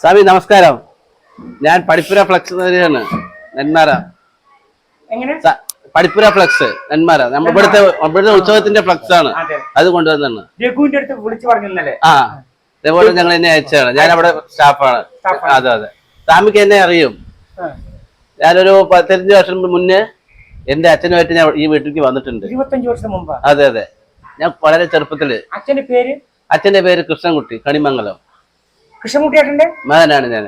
സ്വാമി നമസ്കാരം. ഞാൻ പഠിപ്പുര ഫ്ലക്സ് ആണ് നെന്മാര. പഠിപ്പുര ഫ്ലക്സ് നെന്മാര. നമ്മ ഇവിടുത്തെ ഇവിടുത്തെ ഉത്സവത്തിന്റെ ഫ്ലക്സ് ആണ്. അതെ. കൊണ്ടുവന്നാണ് ആ അതേപോലെ ഞങ്ങൾ എന്നെ അയച്ചതാണ്. ഞാൻ അവിടെ സ്റ്റാഫാണ്. അതെ അതെ. സ്വാമിക്ക് എന്നെ അറിയും. ഞാനൊരു പത്തിരഞ്ച് വർഷം മുന്നേ എന്റെ അച്ഛനുമായിട്ട് ഞാൻ ഈ വീട്ടിലേക്ക് വന്നിട്ടുണ്ട്. അതെ അതെ. ഞാൻ വളരെ ചെറുപ്പത്തിൽ അച്ഛന്റെ പേര്? അച്ഛന്റെ പേര് കൃഷ്ണൻകുട്ടി കണിമംഗലം. കൃഷ്ണൻകുട്ടിയേട്ടന്റെ മകനാണ് ഞാൻ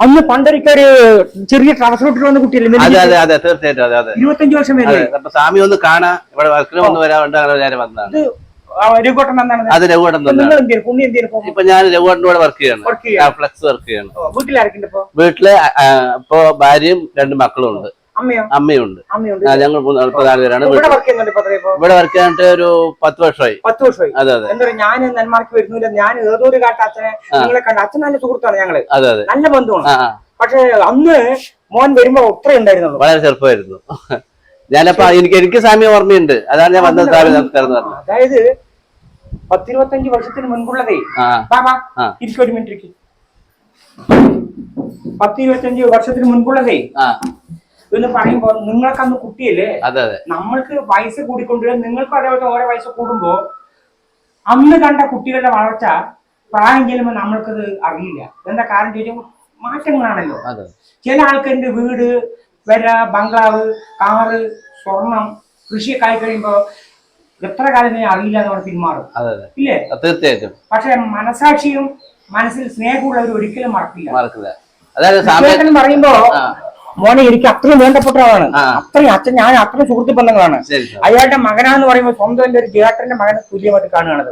അന്ന് പണ്ടൊരിക്കൊരു ചെറിയ ട്രാൻസ്പോർട്ടിൽ വന്ന കുട്ടിയല്ലേ അതെ അതെ അതെ തീർച്ചയായിട്ടും അതെ അതെ. ഇരുപത്തഞ്ചു വർഷം വരെ അതെ അപ്പൊ സ്വാമി ഒന്ന് കാണാ ഇവിടെ വർക്കിന് ഒന്ന് വരാറുണ്ട് അങ്ങനെ ഞാൻ വന്നതാണ്. എന്നാണ് അത് നിങ്ങൾ തന്നെയാണ് ഇപ്പൊ ഞാൻ രഘുവട്ടന്റെ കൂടെ വർക്ക് ചെയ്യാണ്. ഫ്ലക്സ് വർക്ക് ചെയ്യാണ്. വീട്ടിലായിരിക്കും ഇപ്പൊ? വീട്ടിൽ ആ, ഇപ്പൊ ഭാര്യയും രണ്ട് മക്കളും ഉണ്ട് അമ്മയുണ്ട്. ഞങ്ങൾ മൂന്ന് ഇപ്പൊ നാല് പേരാണ്. ഇവിടെ വർക്ക് ചെയ്യാനായിട്ട് ഒരു പത്ത് വർഷമായി. പത്ത് വർഷമായി. അതെ അതെ. എന്താ ഞാൻ നെന്മാർക്ക് വരുന്നില്ല. ഞാൻ ഏതോ ഒരു കാട്ട അച്ഛനെ നിങ്ങളെ കണ്ട. അച്ഛൻ നല്ല സുഹൃത്താണ് ഞങ്ങൾ. അതെ അതെ. നല്ല ബന്ധമാണ് പക്ഷെ അന്ന് മോൻ വരുമ്പോ ഒത്രേ ഉണ്ടായിരുന്നു വളരെ ചെറുപ്പമായിരുന്നു. ഞാനപ്പോ എനിക്ക് എനിക്ക് സാമ്യം ഓർമ്മയുണ്ട്. അതാണ് ഞാൻ വന്നത് നമസ്കാരം അതായത് പത്തിരുപത്തഞ്ച് വർഷത്തിന് മുൻപുള്ളതേ. ബാബാ. ഇരിക്കും ഒരു മിനിറ്റ് പത്തിരുപത്തഞ്ച് വർഷത്തിന് മുൻപുള്ളതേ. എന്ന് പറയുമ്പോ നിങ്ങൾക്ക് അന്ന് കുട്ടിയല്ലേ? അതെ അതെ. നമ്മൾക്ക് വയസ്സ് കൂടിക്കൊണ്ടിരുന്ന നിങ്ങൾക്ക് അതേപോലെ ഓരോ വയസ്സ് കൂടുമ്പോ അന്ന് കണ്ട കുട്ടികളുടെ വളർച്ച പ്രായം ചെല്ലുമ്പോൾ നമ്മൾക്കത് അറിയില്ല. എന്താ കാരണം? ചോദിച്ചാൽ മാറ്റങ്ങളാണല്ലോ. ചില ആൾക്കാരുടെ വീട് വര ബംഗ്ലാവ് കാറ് സ്വർണം കൃഷിയൊക്കെ ആയി കഴിയുമ്പോ എത്ര കാലം അറിയില്ല എന്ന് പറഞ്ഞ് പിന്മാറും. ഇല്ലേ? തീർച്ചയായിട്ടും. പക്ഷെ മനസാക്ഷിയും മനസ്സിൽ സ്നേഹമുള്ളവർ ഒരിക്കലും മറക്കില്ല. മറക്കില്ല. അതായത് പറയുമ്പോ. മോനെ എനിക്ക് അത്രയും വേണ്ടപ്പെട്ട ആളാണ് ആ. അത്രയും അച്ഛൻ ഞാൻ അത്രയും സുഹൃത്ത് ബന്ധങ്ങളാണ്. അയാളുടെ മകനാന്ന് പറയുമ്പോൾ സ്വന്തം എന്റെ ഒരു ജേട്ടന്റെ മകനെ തുല്യമായിട്ട് കാണുകയാണ്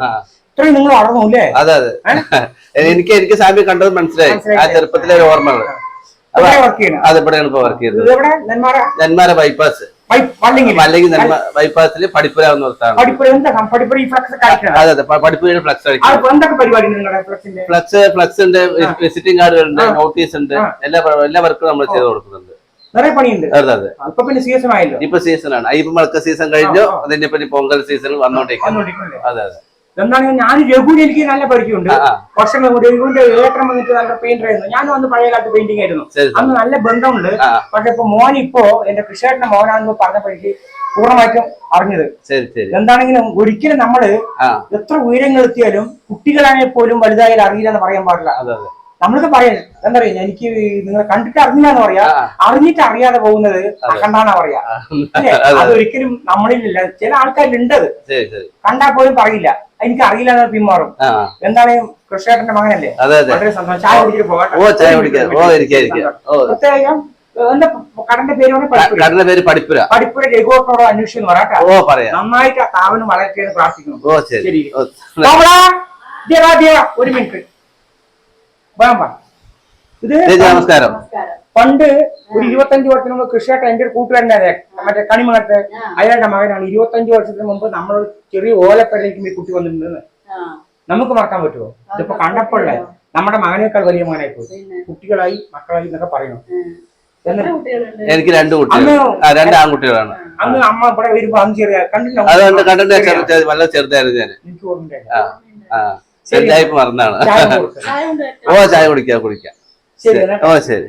ഇത്രയും നിങ്ങൾ വളർന്നു അല്ലേ? അതെ അതെ. എനിക്ക് എനിക്ക് സാമി കണ്ടത് മനസ്സിലായി. ആ ചെറുപ്പത്തിലെ ഒരു ഓർമ്മകൾ. അത് ഇവിടെയാണ് ഇപ്പൊ വർക്ക് ചെയ്തത് നെന്മാര ബൈപ്പാസ് അല്ലെങ്കിൽ ബൈപ്പാസിൽ പഠിപ്പുര എന്ന് പറഞ്ഞാണ് അതെ അതെ പഠിപ്പുരയുടെ ഫ്ലക്സ് ഫ്ലക്സ് ഫ്ലക്സ് ഉണ്ട് വിസിറ്റിംഗ് കാർഡുകളുണ്ട് ഉണ്ട് നോട്ടീസ് ഉണ്ട്. എല്ലാ എല്ലാ വർക്കും നമ്മൾ ചെയ്ത് കൊടുക്കുന്നുണ്ട്. നിറയെ പണിയുണ്ട്. അതെ അതെ. ഇപ്പൊ പിന്നെ സീസൺ ആയല്ലോ. ഇപ്പൊ ആണ്. ഇപ്പൊ മഴക്ക സീസൺ കഴിഞ്ഞു. അതിന്റെ പിന്നെ പൊങ്കൽ സീസൺ വന്നോണ്ടിരിക്കുന്നു. അതെ അതെ. എന്താണെങ്കിൽ ഞാൻ രഘുവിന് എനിക്ക് നല്ല പരിചയമുണ്ട്. വർഷങ്ങൾ മുമ്പ് രഘുവിന്റെ ഏട്ടൻ വന്നിട്ട് നല്ല പെയിന്റർ ആയിരുന്നു. ഞാൻ അന്ന് പഴയ കാലത്ത് പെയിന്റിംഗ് ആയിരുന്നു. അന്ന് നല്ല ബന്ധമുണ്ട്. പക്ഷെ ഇപ്പൊ മോൻ ഇപ്പോ എന്റെ കൃഷിയേട്ടന്റെ മോനാണെന്ന് പറഞ്ഞപ്പോഴേക്ക് പൂർണമായിട്ടും അറിഞ്ഞത്. എന്താണെങ്കിലും ഒരിക്കലും നമ്മൾ എത്ര ഉയരങ്ങൾ എത്തിയാലും കുട്ടികളാണെങ്കിൽ പോലും വലുതായാലും അറിയില്ല എന്ന് പറയാൻ പാടില്ല. അതെ പറയാം എന്താ പറയാ എനിക്ക് നിങ്ങളെ കണ്ടിട്ട് അറിഞ്ഞില്ല എന്ന് പറയാ. അറിഞ്ഞിട്ട് അറിയാതെ പോകുന്നത് കണ്ടാന്നാ പറയാ. അതൊരിക്കലും നമ്മളിലില്ല. ചില ആൾക്കാരിലുണ്ട്. അത്. ശരി ശരി. കണ്ടാൽ പോലും പറയില്ല. എനിക്ക് അറിയില്ല എന്ന് പിന്മാറും എന്താണ് കൃഷിയേട്ടന്റെ മകനല്ലേ? വളരെ സന്തോഷം. ചായ കുടിച്ചിട്ട് പോകട്ടെ പ്രത്യേകം എന്താ കടന്റെ പേര് പഠിപ്പുര? പഠിപ്പുര. രഘുവട്ടോട് അന്വേഷിച്ചു പറയാട്ടെ ഓ പറയാം. നന്നായിട്ട് ആ താവന് വളരട്ടെ എന്ന് പ്രാർത്ഥിക്കുന്നു. ഓ ശരി. ഒരു മിനിറ്റ്. ഇത് നമസ്കാരം. പണ്ട് ഒരു ഇരുപത്തഞ്ച് വർഷത്തിന് മുമ്പ് കൃഷിയായിട്ട് എന്റെ ഒരു കൂട്ടുകാരന്റെ അതെ മറ്റേ കണിമകത്തെ അയാളുടെ മകനാണ്. ഇരുപത്തഞ്ച് വർഷത്തിന് മുമ്പ് നമ്മൾ ചെറിയ ഓലപ്പെടലേക്ക് ഈ കുട്ടി വന്നിട്ടുണ്ടെന്ന് നമുക്ക് മറക്കാൻ പറ്റുമോ? ഇതിപ്പോ കണ്ടപ്പോഴേ നമ്മുടെ മകനേക്കാൾ വലിയ മകനായി പോയി. കുട്ടികളായി മക്കളായി എന്നൊക്കെ പറയുന്നു. എന്നിട്ട് എനിക്ക് രണ്ട് കുട്ടികൾ. രണ്ട് ആൺകുട്ടികളാണ്. അന്ന് അമ്മ ഇവിടെ വരുമ്പോ അന്ന് ചെറിയ കണ്ടില്ല? അതുകൊണ്ട് കണ്ടിട്ട് വളരെ ചെറുതായിരുന്നു ഞാൻ. എനിക്ക് ഓർമ്മയില്ല. ചെറുതായിപ്പ് മറന്നാണ്. ഓ ചായ കുടിക്കാം കുടിക്കാം. ശരി ഓ ശരി.